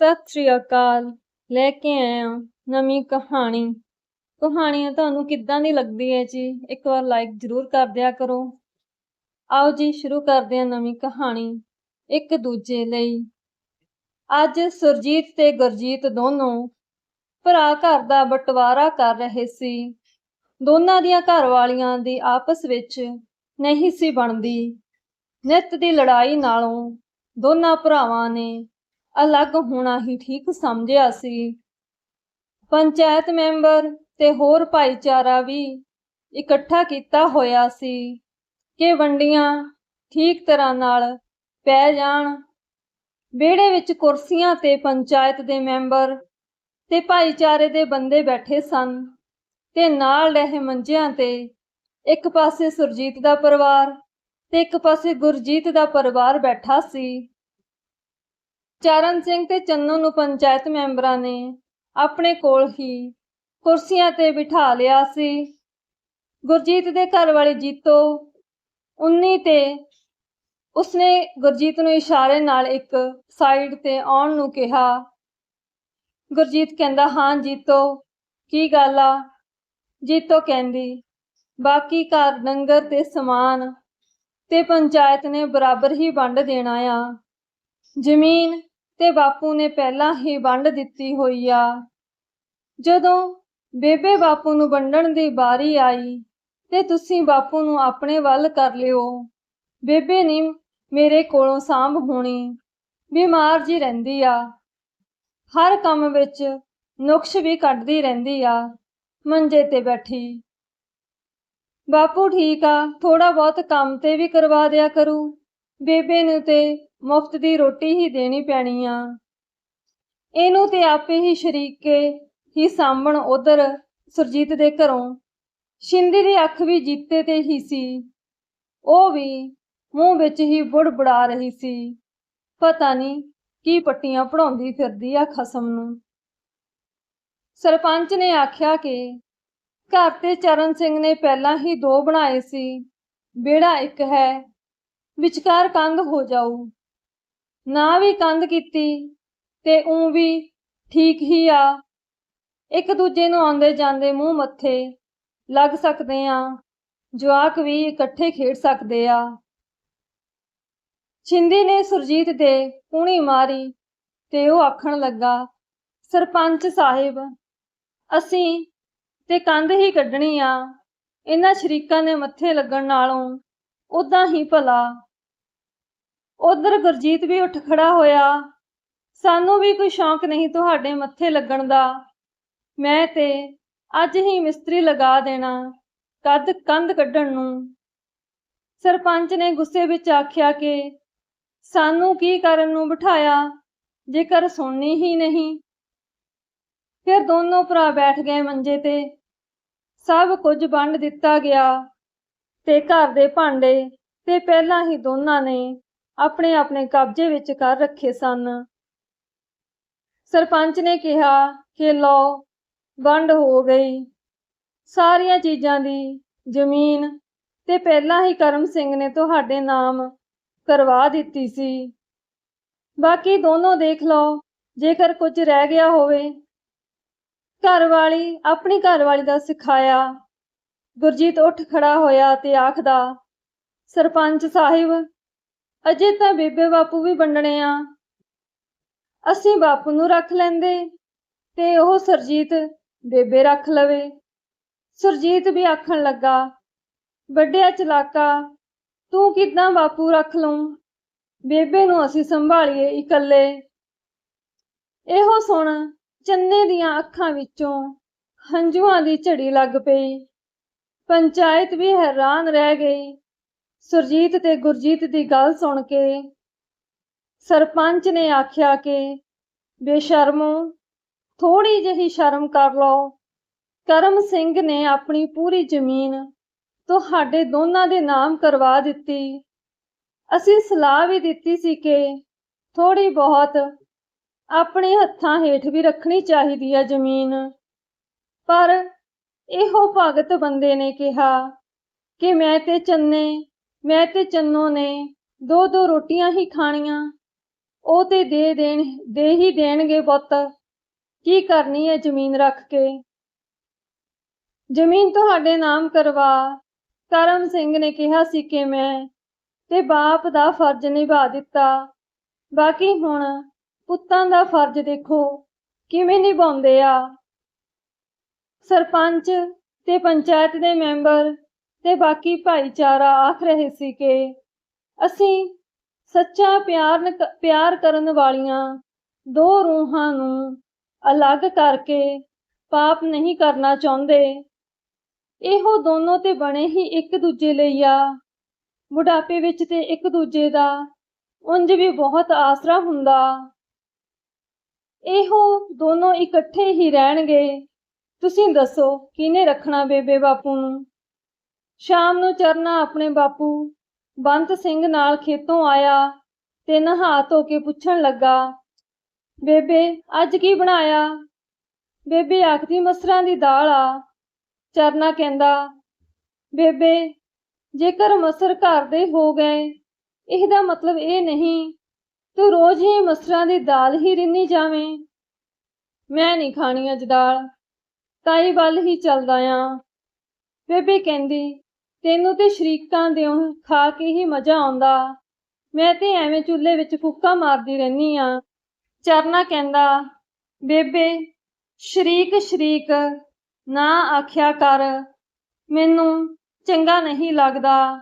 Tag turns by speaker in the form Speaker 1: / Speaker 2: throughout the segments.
Speaker 1: ਸਤਿ ਸ਼੍ਰੀ ਅਕਾਲ। ਲੈ ਕੇ ਆਇਆ ਨਵੀਂ ਕਹਾਣੀ। ਕਹਾਣੀ ਤੁਹਾਨੂੰ ਕਿੱਦਾਂ ਦੀ ਲੱਗਦੀ ਹੈ ਜੀ? ਇੱਕ ਵਾਰ ਲਾਈਕ ਜ਼ਰੂਰ ਕਰ ਦਿਆ ਕਰੋ। ਆਓ ਜੀ, ਸ਼ੁਰੂ ਕਰਦੇ ਹਾਂ ਨਵੀਂ ਕਹਾਣੀ। ਇੱਕ ਦੂਜੇ ਲਈ। ਅੱਜ ਸੁਰਜੀਤ ਤੇ ਗੁਰਜੀਤ ਦੋਨੋਂ ਭਰਾ ਘਰ ਦਾ ਬਟਵਾਰਾ ਕਰ ਰਹੇ ਸੀ। ਦੋਨਾਂ ਦੀਆਂ ਘਰ ਵਾਲੀਆਂ ਦੀ ਆਪਸ ਵਿੱਚ ਨਹੀਂ ਸੀ ਬਣਦੀ। ਨਿੱਤ ਦੀ ਲੜਾਈ ਨਾਲੋਂ ਦੋਨਾਂ ਭਰਾਵਾਂ ਨੇ ਅਲੱਗ ਹੋਣਾ ਹੀ ਠੀਕ ਸਮਝਿਆ ਸੀ। ਪੰਚਾਇਤ ਮੈਂਬਰ ਤੇ ਹੋਰ ਭਾਈਚਾਰਾ ਵੀ ਇਕੱਠਾ ਕੀਤਾ ਹੋਇਆ ਸੀ ਕਿ ਵੰਡੀਆਂ ਠੀਕ ਤਰ੍ਹਾਂ ਨਾਲ ਪੈ ਜਾਣ। ਵਿਹੜੇ ਵਿੱਚ ਕੁਰਸੀਆਂ ਤੇ ਪੰਚਾਇਤ ਦੇ ਮੈਂਬਰ ਤੇ ਭਾਈਚਾਰੇ ਦੇ ਬੰਦੇ ਬੈਠੇ ਸਨ ਤੇ ਨਾਲ ਰਹੇ ਮੰਜਿਆਂ ਤੇ ਇੱਕ ਪਾਸੇ ਸੁਰਜੀਤ ਦਾ ਪਰਿਵਾਰ ਤੇ ਇੱਕ ਪਾਸੇ ਗੁਰਜੀਤ ਦਾ ਪਰਿਵਾਰ ਬੈਠਾ ਸੀ। ਚਰਨ ਸਿੰਘ ਤੇ ਚੰਨੂ ਨੂੰ ਪੰਚਾਇਤ ਮੈਂਬਰਾਂ ਨੇ ਆਪਣੇ ਕੋਲ ਹੀ ਕੁਰਸੀਆਂ ਤੇ ਬਿਠਾ ਲਿਆ ਸੀ। ਗੁਰਜੀਤ ਦੇ ਘਰ ਵਾਲੀ ਜੀਤੋ 19 ਤੇ ਉਸਨੇ ਗੁਰਜੀਤ ਨੂੰ ਇਸ਼ਾਰੇ ਨਾਲ ਇੱਕ ਸਾਈਡ ਤੇ ਆਉਣ ਨੂੰ ਕਿਹਾ। ਗੁਰਜੀਤ ਕਹਿੰਦਾ, ਹਾਂ ਜੀਤੋ, ਕੀ ਗੱਲ ਆ? ਜੀਤੋ ਕਹਿੰਦੀ, ਬਾਕੀ ਘਰ ਡੰਗਰ ਤੇ ਸਮਾਨ ਤੇ ਪੰਚਾਇਤ ਨੇ ਬਰਾਬਰ ਹੀ ਵੰਡ ਦੇਣਾ ਆ। ਜ਼ਮੀਨ ਤੇ ਬਾਪੂ ਨੇ ਪਹਿਲਾਂ ਹੀ ਵੰਡ ਦਿੱਤੀ ਹੋਈ ਆ। ਜਦੋਂ ਬੇਬੇ ਬਾਪੂ ਨੂੰ ਵੰਡਣ ਦੀ ਵਾਰੀ ਆਈ ਤੇ ਤੁਸੀਂ ਬਾਪੂ ਨੂੰ ਆਪਣੇ ਵੱਲ ਕਰ ਲਿਓ। ਬੇਬੇ ਨੇ ਮੇਰੇ ਕੋਲੋਂ ਸਾਂਭ ਹੋਣੀ, ਬਿਮਾਰ ਜੀ ਰਹਿੰਦੀ ਆ। ਹਰ ਕੰਮ ਵਿੱਚ ਨੁਕਸ ਵੀ ਕੱਢਦੀ ਰਹਿੰਦੀ ਆ, ਮੰਜੇ ਤੇ ਬੈਠੀ। ਬਾਪੂ ਠੀਕ ਆ ਥੋੜਾ ਬਹੁਤ ਕੰਮ ਤੇ ਵੀ ਕਰਵਾ ਦਿਆ ਕਰੂ। ਬੇਬੇ ਨੂੰ ਤੇ ਮੁਫਤ ਦੀ ਰੋਟੀ ਹੀ ਦੇਣੀ ਪੈਣੀ ਆ। ਇਹਨੂੰ ਤੇ ਆਪੇ ਹੀ ਸ਼ਰੀਕੇ ਹੀ ਸਾਂਭਣ ਉਧਰ ਸੁਰਜੀਤ ਦੇ ਘਰੋਂ। ਸ਼ਿੰਦੀ ਦੀ ਅੱਖ ਵੀ ਜੀਤੇ ਤੇ ਹੀ ਸੀ। ਉਹ ਵੀ ਮੂੰਹ ਵਿੱਚ ਹੀ ਬੁੜਬੁੜਾ ਰਹੀ ਸੀ। ਪਤਾ ਨਹੀਂ ਕੀ ਪੱਟੀਆਂ ਪੜਾਉਂਦੀ ਫਿਰਦੀ ਆ ਖਸਮ ਨੂੰ। ਸਰਪੰਚ ਨੇ ਆਖਿਆ ਕਿ ਘਰ ਤੇ ਚਰਨ ਸਿੰਘ ਨੇ ਪਹਿਲਾਂ ਹੀ ਦੋ ਬਣਾਏ ਸੀ। ਬੇੜਾ ਇੱਕ ਹੈ। ਵਿਚਕਾਰ ਕੰਧ ਹੋ ਜਾਊ। ਨਾ ਵੀ ਕੰਧ ਕੀਤੀ ਤੇ ਉਂ ਵੀ ਠੀਕ ਹੀ ਆ। ਇੱਕ ਦੂਜੇ ਨੂੰ ਆਉਂਦੇ ਜਾਂਦੇ ਮੂੰਹ ਮੱਥੇ ਲੱਗ ਸਕਦੇ ਆ, ਜਵਾਕ ਵੀ ਇਕੱਠੇ ਖੇਡ ਸਕਦੇ ਆ। ਛਿੰਦੀ ਨੇ ਸੁਰਜੀਤ ਦੇ ਪੂਣੀ ਮਾਰੀ ਤੇ ਉਹ ਆਖਣ ਲੱਗਾ, ਸਰਪੰਚ ਸਾਹਿਬ, ਅਸੀਂ ਤੇ ਕੰਧ ਹੀ ਕੱਢਣੀ ਆ। ਇਹਨਾਂ ਸ਼ਰੀਕਾਂ ਨੇ ਮੱਥੇ ਲੱਗਣ ਨਾਲੋਂ ਉਦਾਂ ਹੀ ਭਲਾ। ਉਧਰ ਗੁਰਜੀਤ ਵੀ ਉੱਠ ਖੜਾ ਹੋਇਆ। ਸਾਨੂੰ ਵੀ ਕੋਈ ਸ਼ੌਂਕ ਨਹੀਂ ਤੁਹਾਡੇ ਮੱਥੇ ਲੱਗਣ ਦਾ। ਮੈਂ ਤੇ ਅੱਜ ਹੀ ਮਿਸਤਰੀ ਲਗਾ ਦੇਣਾ, ਕੱਦ ਕੰਧ ਕੱਢਣ ਨੂੰ। ਸਰਪੰਚ ਨੇ ਗੁੱਸੇ ਵਿੱਚ ਆਖਿਆ ਕਿ ਸਾਨੂੰ ਕੀ ਕਰਨ ਨੂੰ ਬਿਠਾਇਆ, ਜੇਕਰ ਸੁਣਨੀ ਹੀ ਨਹੀਂ। ਫਿਰ ਦੋਨੋਂ ਭਰਾ ਬੈਠ ਗਏ ਮੰਜੇ ਤੇ। ਸਭ ਕੁਝ ਵੰਡ ਦਿੱਤਾ ਗਿਆ ਤੇ ਘਰ ਦੇ ਭਾਂਡੇ ਤੇ ਪਹਿਲਾਂ ਹੀ ਦੋਨਾਂ ਨੇ ਆਪਣੇ ਆਪਣੇ ਕਬਜ਼ੇ ਵਿੱਚ ਕਰ ਰੱਖੇ ਸਨ। ਸਰਪੰਚ ਨੇ ਕਿਹਾ ਕਿ ਲਓ, ਵੰਡ ਹੋ ਗਈ। ਸਾਰੀਆਂ ਚੀਜ਼ਾਂ ਦੀ ਜ਼ਮੀਨ ਤੇ ਪਹਿਲਾਂ ਹੀ ਕਰਮ ਸਿੰਘ ਨੇ ਤੁਹਾਡੇ ਨਾਮ ਕਰਵਾ ਦਿੱਤੀ ਸੀ। ਬਾਕੀ ਦੋਨੋਂ ਦੇਖ ਲਓ, ਜੇਕਰ ਕੁਝ ਰਹਿ ਗਿਆ ਹੋਵੇ। ਘਰ ਵਾਲੀ ਆਪਣੀ ਘਰ ਵਾਲੀ ਦਾ ਸਿਖਾਇਆ। ਗੁਰਜੀਤ ਉੱਠ ਖੜਾ ਹੋਇਆ ਤੇ ਆਖਦਾ, ਸਰਪੰਚ ਸਾਹਿਬ ਅਜੇ ਤਾਂ ਬੇਬੇ ਬਾਪੂ ਵੀ ਵੰਡਣੇ ਆ। ਅਸੀਂ ਬਾਪੂ ਨੂੰ ਰੱਖ ਲੈਂਦੇ ਤੇ ਉਹ ਸਰਜੀਤ ਬੇਬੇ ਰੱਖ ਲਵੇ। ਸਰਜੀਤ ਵੀ ਆਖਣ ਲੱਗਾ, ਵੱਡਿਆ ਚਲਾਕਾ, ਤੂੰ ਕਿਦਾਂ ਬਾਪੂ ਰੱਖ ਲਉ ਬੇਬੇ ਨੂੰ ਅਸੀਂ ਸੰਭਾਲੀਏ ਇਕੱਲੇ। ਇਹੋ ਸੁਣ ਚੰਨੇ ਦੀਆਂ ਅੱਖਾਂ ਵਿੱਚੋਂ ਹੰਝੂਆਂ ਦੀ ਝੜੀ ਲੱਗ ਪਈ। ਪੰਚਾਇਤ ਵੀ ਹੈਰਾਨ ਰਹਿ ਗਈ। ਸੁਰਜੀਤ ਤੇ ਗੁਰਜੀਤ ਦੀ ਗੱਲ ਸੁਣ ਕੇ ਸਰਪੰਚ ਨੇ ਆਖਿਆ ਕਿ ਬੇਸ਼ਰਮੋ ਥੋੜੀ ਜਿਹੀ ਸ਼ਰਮ ਕਰ ਲਓ। ਕਰਮ ਸਿੰਘ ਨੇ ਆਪਣੀ ਪੂਰੀ ਜ਼ਮੀਨ ਤੁਹਾਡੇ ਦੋਨਾਂ ਦੇ ਨਾਮ ਕਰਵਾ ਦਿੱਤੀ। ਅਸੀਂ ਸਲਾਹ ਵੀ ਦਿੱਤੀ ਸੀ ਕਿ ਥੋੜੀ ਬਹੁਤ ਆਪਣੇ ਹੱਥਾਂ ਹੇਠ ਵੀ ਰੱਖਣੀ ਚਾਹੀਦੀ ਹੈ ਜ਼ਮੀਨ। ਪਰ ਇਹੋ ਭਗਤ ਬੰਦੇ ਨੇ ਕਿਹਾ ਕਿ ਮੈਂ ਤੇ ਚੰਨੇ ਮੈਂ ਤੇ ਚੰਨੋ ਨੇ ਦੋ ਦੋ ਰੋਟੀਆਂ ਹੀ ਖਾਣੀਆਂ। ਉਹ ਤੇ ਦੇ ਦੇਣ, ਦੇ ਹੀ ਦੇਣਗੇ ਪੁੱਤ ਕੀ ਕਰਨੀ ਹੈ ਜ਼ਮੀਨ ਰੱਖ ਕੇ? ਜ਼ਮੀਨ ਤੁਹਾਡੇ ਨਾਮ ਕਰਵਾ। ਕਰਮ ਸਿੰਘ ਨੇ ਕਿਹਾ ਸੀ ਕਿ ਮੈਂ ਤੇ ਬਾਪ ਦਾ ਫਰਜ਼ ਨਿਭਾ ਦਿੱਤਾ। ਬਾਕੀ ਹੁਣ ਪੁੱਤਾਂ ਦਾ ਫਰਜ਼ ਦੇਖੋ, ਕਿਵੇਂ ਨਿਭਾਉਂਦੇ ਆ? ਸਰਪੰਚ ਤੇ ਪੰਚਾਇਤ ਦੇ ਮੈਂਬਰ ਤੇ ਬਾਕੀ ਭਾਈਚਾਰਾ ਆਖ ਰਹੇ ਸੀ ਕਿ ਅਸੀਂ ਸੱਚਾ ਪਿਆਰ ਪਿਆਰ ਕਰਨ ਵਾਲੀਆਂ ਦੋ ਰੂਹਾਂ ਨੂੰ ਅਲੱਗ ਕਰਕੇ ਪਾਪ ਨਹੀਂ ਕਰਨਾ ਚਾਹੁੰਦੇ। ਇਹੋ ਦੋਨੋਂ ਤੇ ਬਣੇ ਹੀ ਇੱਕ ਦੂਜੇ ਲਈ ਆ। ਬੁਢਾਪੇ ਵਿੱਚ ਤੇ ਇੱਕ ਦੂਜੇ ਦਾ ਉਂਝ ਵੀ ਬਹੁਤ ਆਸਰਾ ਹੁੰਦਾ। ਇਹੋ ਦੋਨੋਂ ਇਕੱਠੇ ਹੀ ਰਹਿਣਗੇ। ਤੁਸੀਂ ਦੱਸੋ, ਕਿਹਨੇ ਰੱਖਣਾ ਬੇਬੇ ਬਾਪੂ ਨੂੰ? ਸ਼ਾਮ ਨੂੰ ਚਰਨਾ ਆਪਣੇ ਬਾਪੂ। ਬੰਤ ਸਿੰਘ ਨਾਲ ਖੇਤੋਂ ਆਇਆ ਤੇ ਨਹਾ ਧੋ ਕੇ ਪੁੱਛਣ ਲੱਗਾ, ਬੇਬੇ, ਅੱਜ ਕੀ ਬਣਾਇਆ? ਬੇਬੇ ਆਖਦੀ ਮਸਰਾਂ ਦੀ ਦਾਲ ਆ। ਚਰਨਾ ਕਹਿੰਦਾ, ਬੇਬੇ, ਜੇਕਰ ਮਸਰ ਘਰ ਦੇ ਹੋ ਗਏ, ਇਹਦਾ ਮਤਲਬ ਇਹ ਨਹੀਂ, ਤੂੰ ਰੋਜ਼ ਹੀ ਮਸਰਾਂ ਦੀ ਦਾਲ ਹੀ ਰਿੰਨੀ ਜਾਵੇਂ। ਮੈਂ ਨਹੀਂ ਖਾਣੀ ਅੱਜ ਦਾਲ, ਤਾਈ ਵੱਲ ਹੀ ਚੱਲਦਾ ਆ। ਬੇਬੇ ਕਹਿੰਦੀ ਤੈਨੂੰ ਤੇ ਸ਼ਰੀਕਾਂ ਦਿਓ ਖਾ ਕੇ ਹੀ ਮਜ਼ਾ ਆਉਂਦਾ। ਮੈਂ ਤੇ ਐਵੇਂ ਚੁੱਲ੍ਹੇ ਵਿੱਚ ਫੁੱਕਾ ਮਾਰਦੀ ਰਹਿਨੀ ਆ। ਚਰਨਾ ਕਹਿੰਦਾ, ਬੇਬੇ, ਸ਼ਰੀਕ ਸ਼ਰੀਕ, ਨਾ ਆਖਿਆ ਕਰ। ਮੈਨੂੰ ਚੰਗਾ ਨਹੀਂ ਲੱਗਦਾ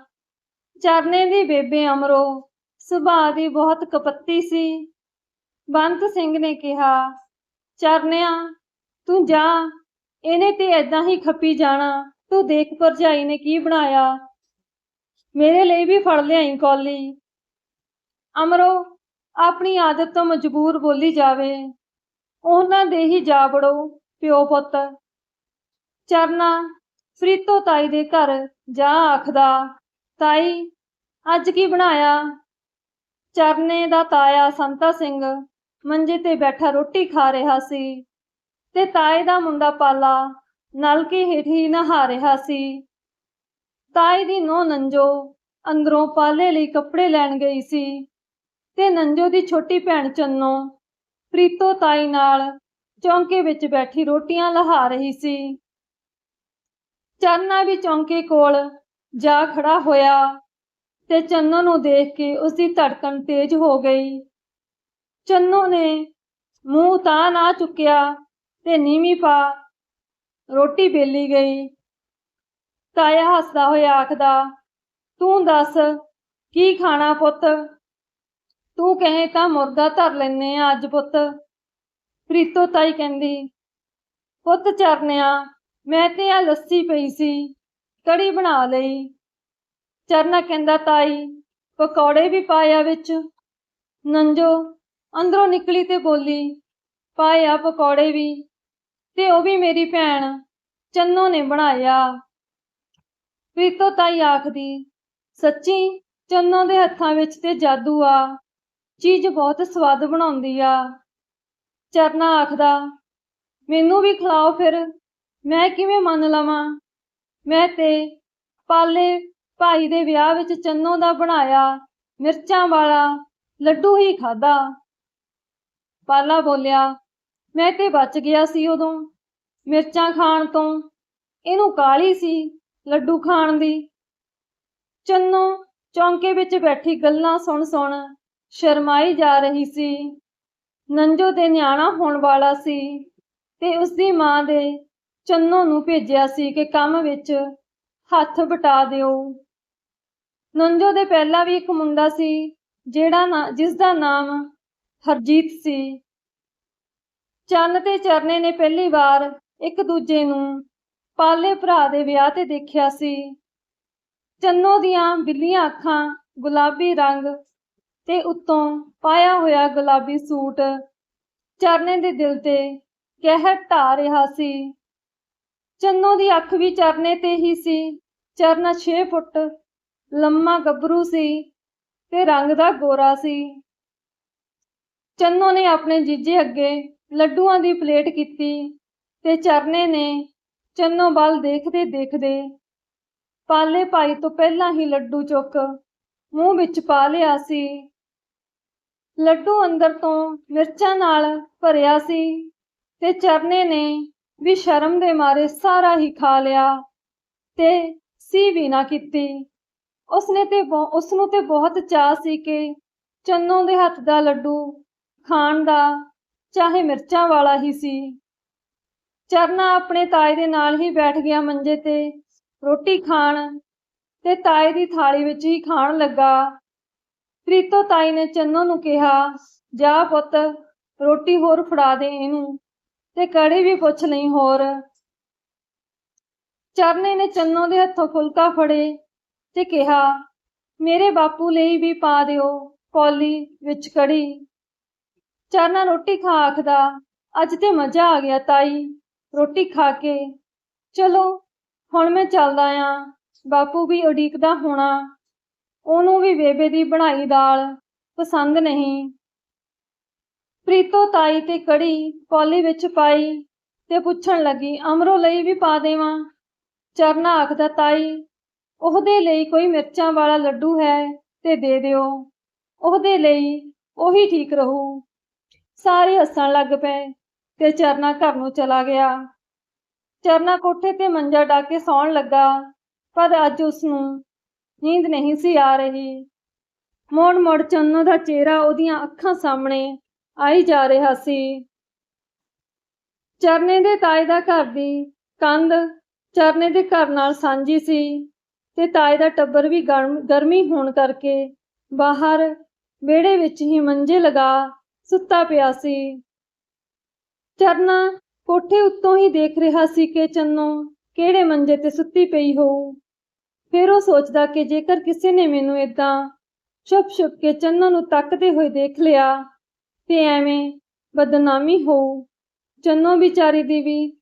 Speaker 1: ਚਰਨੇ ਦੀ ਬੇਬੇ ਅਮਰੋ ਸੁਭਾਅ ਦੀ ਬਹੁਤ ਕਪੱਤੀ ਸੀ। ਬੰਤ ਸਿੰਘ ਨੇ ਕਿਹਾ, ਚਰਨਿਆ, ਤੂੰ ਜਾ, ਇਹਨੇ ਤੇ ਏਦਾਂ ਹੀ ਖੱਪੀ ਜਾਣਾ। ਤੂੰ ਦੇਖ ਭਰਜਾਈ ਨੇ ਕੀ ਬਣਾਇਆ? ਮੇਰੇ ਲਈ ਵੀ ਫੜ ਲਿਆਈ ਕੌਲੀ। ਅਮਰੋ, ਆਪਣੀ ਆਦਤ ਤੋਂ ਮਜਬੂਰ ਬੋਲੀ ਜਾਵੇ। ਉਹਨਾਂ ਦੇ ਹੀ ਜਾ ਵੜੋ, ਪਿਓ ਪੁੱਤ। ਚਰਨਾ, ਫਰੀਤੋ ਤਾਈ ਦੇ ਘਰ ਜਾ ਆਖਦਾ, ਤਾਈ, ਅੱਜ ਕੀ ਬਣਾਇਆ? ਚਰਨੇ ਦਾ ਤਾਇਆ ਸੰਤਾ ਸਿੰਘ ਮੰਜੇ ਤੇ ਬੈਠਾ ਰੋਟੀ ਖਾ ਰਿਹਾ ਸੀ ਤੇ ਤਾਏ ਦਾ ਮੁੰਡਾ ਪਾਲਾ ਨਲਕੇ ਹੇਠ ਹੀ ਨਹਾ ਰਿਹਾ ਸੀ। ਤਾਏ ਦੀ ਨੋ ਨੰਜੋ ਅੰਦਰੋਂ ਪਾਲੇ ਲਈ ਕੱਪੜੇ ਲੈਣ ਗਈ ਸੀ ਤੇ ਨੰਜੋ ਦੀ ਛੋਟੀ ਭੈਣ ਚੰਨੋ ਪ੍ਰੀਤੋ ਤਾਈ ਨਾਲ ਚੌਂਕੇ ਵਿੱਚ ਬੈਠੀ ਰੋਟੀਆਂ ਲਹਾ ਰਹੀ ਸੀ। ਚੰਨਾ ਵੀ ਚੌਂਕੇ ਕੋਲ ਜਾ ਖੜਾ ਹੋਇਆ ਤੇ ਚੰਨੋ ਨੂੰ ਦੇਖ ਕੇ ਉਸ ਦੀ ਧੜਕਣ ਤੇਜ਼ ਹੋ ਗਈ। ਚੰਨੋ ਨੇ ਮੂੰਹ ਤਾਂ ਨਾ ਚੁੱਕਿਆ ਤੇ ਨੀਵੀਂ ਪਾ ਰੋਟੀ ਵੇਲੀ ਗਈ। ਤਾਇਆ ਹੱਸਦਾ ਹੋਇਆ ਆਖਦਾ, ਤੂੰ ਦੱਸ, ਕੀ ਖਾਣਾ ਪੁੱਤ? ਤੂੰ ਕਹੇ ਤਾਂ ਮੁਰਗਾ ਧਰ ਲੈਨੇ ਆ ਅੱਜ ਪੁੱਤ। ਪ੍ਰੀਤੋ ਤਾਈ ਕਹਿੰਦੀ, ਪੁੱਤ ਚਰਨਿਆ, ਮੈਂ ਤੇ ਆ ਲੱਸੀ ਪਈ ਸੀ, ਕੜੀ ਬਣਾ ਲਈ। ਚਰਨਾ ਕਹਿੰਦਾ, ਤਾਈ, ਪਕੌੜੇ ਵੀ ਪਾਇਆ ਵਿੱਚ। ਨੰਜੋ ਅੰਦਰੋਂ ਨਿਕਲੀ ਤੇ ਬੋਲੀ, ਪਾਇਆ ਪਕੌੜੇ ਵੀ। ਤੇ ਉਹ ਵੀ ਮੇਰੀ ਭੈਣ ਚੰਨੋ ਨੇ ਬਣਾਇਆ। ਪ੍ਰੀਤੋ ਤਾਈ ਆਖਦੀ, ਸੱਚੀ ਚੰਨੋ ਦੇ ਹੱਥਾਂ ਵਿੱਚ ਤੇ ਜਾਦੂ ਆ। ਚੀਜ਼ ਬਹੁਤ ਸਵਾਦ ਬਣਾਉਂਦੀ ਆ। ਚਰਨਾ ਆਖਦਾ, ਮੈਨੂੰ ਵੀ ਖਿਲਾਓ ਫਿਰ, ਮੈਂ ਕਿਵੇਂ ਮੰਨ ਲਵਾਂ? ਮੈਂ ਤੇ ਪਾਲੇ ਭਾਈ ਦੇ ਵਿਆਹ ਵਿੱਚ ਚੰਨੋ ਦਾ ਬਣਾਇਆ ਮਿਰਚਾਂ ਵਾਲਾ ਲੱਡੂ ਹੀ ਖਾਦਾ ਪਾਲਾ ਬੋਲਿਆ ਮੈਂ ਤੇ ਬਚ ਗਿਆ ਸੀ ਉਦੋਂ, ਮਿਰਚਾਂ ਖਾਣ ਤੋਂ। ਇਹਨੂੰ ਕਾਲੀ ਸੀ ਲੱਡੂ ਖਾਣ ਦੀ। ਚੰਨੋ ਚੌਂਕੇ ਵਿੱਚ ਬੈਠੀ ਗੱਲਾਂ ਸੁਣ ਸੁਣ ਸ਼ਰਮਾਈ ਜਾ ਰਹੀ ਸੀ। ਨੰਜੋ ਦੇ ਨਿਆਣਾ ਹੋਣ ਵਾਲਾ ਸੀ ਤੇ ਉਸਦੀ ਮਾਂ ਦੇ ਚੰਨੋ ਨੂੰ ਭੇਜਿਆ ਸੀ ਕਿ ਕੰਮ ਵਿੱਚ ਹੱਥ ਬਟਾ ਦਿਓ। ਨੰਜੋ ਦੇ ਪਹਿਲਾਂ ਵੀ ਇੱਕ ਮੁੰਡਾ ਸੀ, ਜਿਹੜਾ ਨਾ ਜਿਸ ਦਾ ਨਾਮ ਹਰਜੀਤ ਸੀ। ਚੰਨ ਤੇ ਚਰਨੇ ਨੇ ਪਹਿਲੀ ਵਾਰ ਇੱਕ ਦੂਜੇ ਨੂੰ ਪਾਲੇ ਭਰਾ ਦੇ ਵਿਆਹ ਤੇ ਦੇਖਿਆ ਸੀ। ਚੰਨੋ ਦੀਆਂ ਬਿੱਲੀਆਂ ਅੱਖਾਂ ਗੁਲਾਬੀ ਰੰਗ ਤੇ ਉੱਤੋਂ ਪਾਇਆ ਹੋਇਆ ਗੁਲਾਬੀ ਸੂਟ ਚਰਨੇ ਦੇ ਦਿਲ ਤੇ ਕਹਿਰ ਢਾ ਰਿਹਾ ਸੀ। ਚੰਨੋ ਦੀ ਅੱਖ ਵੀ ਚਰਨੇ ਤੇ ਹੀ ਸੀ। ਚਰਨਾ 6 ਫੁੱਟ ਲੰਮਾ ਗੱਭਰੂ ਸੀ ਤੇ ਰੰਗ ਦਾ ਗੋਰਾ ਸੀ। ਚੰਨੋ ਨੇ ਆਪਣੇ ਜੀਜੇ ਅੱਗੇ ਲੱਡੂਆਂ ਦੀ ਪਲੇਟ ਕੀਤੀ ਤੇ ਚਰਨੇ ਨੇ ਚੰਨੋ ਵੱਲ ਦੇਖਦੇ ਦੇਖਦੇ ਪਾਲੇ ਭਾਈ ਤੋਂ ਪਹਿਲਾਂ ਹੀ ਲੱਡੂ ਚੁੱਕ ਮੂੰਹ ਵਿੱਚ ਪਾ ਲਿਆ ਸੀ। ਲੱਡੂ ਅੰਦਰ ਤੋਂ ਮਿਰਚਾਂ ਨਾਲ ਭਰਿਆ ਸੀ ਤੇ ਚਰਨੇ ਨੇ ਵੀ ਸ਼ਰਮ ਦੇ ਮਾਰੇ ਸਾਰਾ ਹੀ ਖਾ ਲਿਆ ਤੇ ਸੀ ਵੀ ਨਾ ਕੀਤੀ। ਉਸਨੇ ਤੇ ਬਹੁ- ਉਸਨੂੰ ਤੇ ਬਹੁਤ ਚਾਅ ਸੀ ਕਿ ਚੰਨੋ ਦੇ ਹੱਥ ਦਾ ਲੱਡੂ ਖਾਣ ਦਾ ਚਾਹੇ ਮਿਰਚਾਂ ਵਾਲਾ ਹੀ ਸੀ। ਚਰਨਾ ਆਪਣੇ ਤਾਏ ਦੇ ਨਾਲ ਹੀ ਬੈਠ ਗਿਆ ਮੰਜੇ ਤੇ। ਰੋਟੀ ਖਾਣ ਤੇ ਤਾਏ ਦੀ ਥਾਲੀ ਵਿੱਚ ਹੀ ਖਾਣ ਲੱਗਾ। ਪ੍ਰੀਤੋ ਤਾਈ ਨੇ ਚੰਨੋ ਨੂੰ ਕਿਹਾ, ਜਾ ਪੁੱਤ, ਰੋਟੀ ਹੋਰ ਫੜਾ ਦੇ ਇਹਨੂੰ ਤੇ ਕੜੀ ਵੀ ਪੁੱਛ ਲਈ ਹੋਰ। ਚਰਨੇ ਨੇ ਚੰਨੋ ਦੇ ਹੱਥੋਂ ਫੁਲਕਾ ਫੜੇ ਤੇ ਕਿਹਾ, ਮੇਰੇ ਬਾਪੂ ਲਈ ਵੀ ਪਾ ਦਿਓ ਕੌਲੀ ਵਿੱਚ ਕੜੀ। ਚਰਨਾ ਰੋਟੀ ਖਾ ਆਖਦਾ, ਅੱਜ ਤੇ ਮਜ਼ਾ ਆ ਗਿਆ ਤਾਈ, ਰੋਟੀ ਖਾ ਕੇ। ਚਲੋ, ਹੁਣ ਮੈਂ ਚੱਲਦਾ ਆਂ, ਬਾਪੂ ਵੀ ਉਡੀਕਦਾ ਹੋਣਾ। ਉਹਨੂੰ ਵੀ ਬੇਬੇ ਦੀ ਬਣਾਈ ਦਾਲ ਪਸੰਦ ਨਹੀਂ। ਪ੍ਰੀਤੋ ਤਾਈ ਤੇ ਕੜੀ ਕੌਲੀ ਵਿੱਚ ਪਾਈ ਤੇ ਪੁੱਛਣ ਲੱਗੀ, ਅਮਰੋ ਲਈ ਵੀ ਪਾ ਦੇਵਾਂ? ਚਰਨਾ ਆਖਦਾ, ਤਾਈ, ਉਹਦੇ ਲਈ ਕੋਈ ਮਿਰਚਾਂ ਵਾਲਾ ਲੱਡੂ ਹੈ ਤੇ ਦੇ ਦਿਓ। ਉਹਦੇ ਲਈ ਉਹੀ ਠੀਕ ਰਹੂ। ਸਾਰੇ ਹੱਸਣ ਲੱਗ ਪਏ ਤੇ ਚਰਨਾ ਘਰ ਨੂੰ ਚਲਾ ਗਿਆ। ਚਰਨਾ ਕੋਠੇ ਤੇ ਮੰਜਾ ਢਾ ਕੇ ਸੌਣ ਲੱਗਾ, ਪਰ ਅੱਜ ਉਸ ਨੂੰ ਨੀਂਦ ਨਹੀਂ ਸੀ ਆ ਰਹੀ। ਮੋੜ ਮੋੜ ਚੰਨੋ ਦਾ ਚਿਹਰਾ ਉਹਦੀਆਂ ਅੱਖਾਂ ਸਾਹਮਣੇ ਆਈ ਜਾ ਰਿਹਾ ਸੀ। ਚਰਨੇ ਦੇ ਤਾਏ ਦਾ ਘਰ ਦੀ ਕੰਧ ਚਰਨੇ ਦੇ ਘਰ ਨਾਲ ਸਾਂਝੀ ਸੀ ਤੇ ਤਾਏ ਦਾ ਟੱਬਰ ਵੀ ਗਰਮ- ਗਰਮੀ ਹੋਣ ਕਰਕੇ ਬਾਹਰ ਵਿਹੜੇ ਵਿੱਚ ਹੀ ਮੰਜੇ ਲਗਾ ਸੁੱਤਾ ਪਿਆ ਸੀ। ਚਰਨਾ ਕੋਠੇ ਉੱਤੋਂ ਹੀ ਦੇਖ ਰਿਹਾ ਸੀ ਕਿ ਚੰਨੋ ਕਿਹੜੇ ਮੰਜੇ ਤੇ ਸੁੱਤੀ ਪਈ ਹੋਊ। ਫਿਰ ਉਹ ਸੋਚਦਾ ਕਿ ਜੇਕਰ ਕਿਸੇ ਨੇ ਮੈਨੂੰ ਇਦਾਂ ਛੁਪ-ਛੁਪ ਕੇ ਚੰਨੋ ਨੂੰ ਤੱਕਦੇ ਹੋਏ ਦੇਖ ਲਿਆ, ਤੇ ਐਵੇਂ ਬਦਨਾਮੀ ਹੋਊ। ਚੰਨੋ ਵਿਚਾਰੀ ਦੀ ਵੀ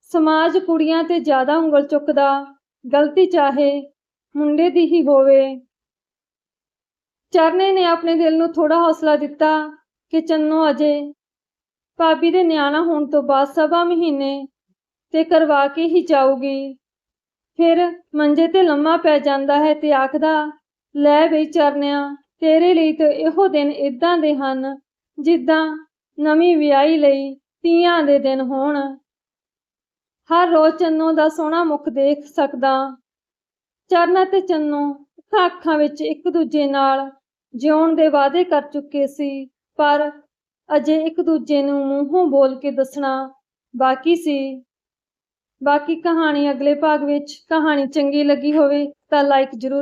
Speaker 1: ਸਮਾਜ ਕੁੜੀਆਂ ਤੇ ਜ਼ਿਆਦਾ ਉਂਗਲ ਚੁੱਕਦਾ, ਗਲਤੀ ਚਾਹੇ ਮੁੰਡੇ ਦੀ ਹੀ ਹੋਵੇ। ਚਰਨੇ ਨੇ ਆਪਣੇ ਦਿਲ ਨੂੰ ਥੋੜਾ ਹੌਸਲਾ ਦਿੱਤਾ। ਕਿ ਚੰਨੋ ਅਜੇ। ਭਾਬੀ ਦੇ ਨਿਆਣਾ ਹੋਣ ਤੋਂ ਬਾਅਦ ਸਵਾ ਮਹੀਨੇ ਤੇ ਕਰਵਾ ਕੇ ਹੀ ਜਾਊਗੀ। ਫਿਰ ਮੰਜੇ ਤੇ ਲੰਮਾ ਪੈ ਜਾਂਦਾ ਹੈ ਤੇ ਆਖਦਾ, ਲੈ ਬਈ ਚਰਨਿਆ, ਤੇਰੇ ਲਈ ਤਾਂ ਇਹੋ ਦਿਨ ਇਦਾਂ ਦੇ ਹਨ ਜਿੱਦਾਂ ਨਵੀਂ ਵਿਆਹੀ ਲਈ ਤੀਆਂ ਦੇ ਦਿਨ ਹੋਣ। ਹਰ ਰੋਜ਼ ਚੰਨੋ ਦਾ ਸੋਹਣਾ ਮੁਖ ਦੇਖ ਸਕਦਾ। ਚਰਨ ਅਤੇ ਚੰਨੋ ਅੱਖਾਂ ਅੱਖਾਂ ਵਿੱਚ ਇੱਕ ਦੂਜੇ ਨਾਲ ਜਿਉਣ ਦੇ ਵਾਅਦੇ ਕਰ ਚੁੱਕੇ ਸੀ। ਪਰ ਅਜੇ ਇੱਕ ਦੂਜੇ ਨੂੰ ਮੂੰਹੋਂ ਬੋਲ ਕੇ ਦੱਸਣਾ ਬਾਕੀ ਸੀ। ਬਾਕੀ ਕਹਾਣੀ ਅਗਲੇ ਭਾਗ ਵਿੱਚ ਕਹਾਣੀ ਚੰਗੀ ਲੱਗੀ ਹੋਵੇ ਤਾਂ ਲਾਈਕ ਜ਼ਰੂਰ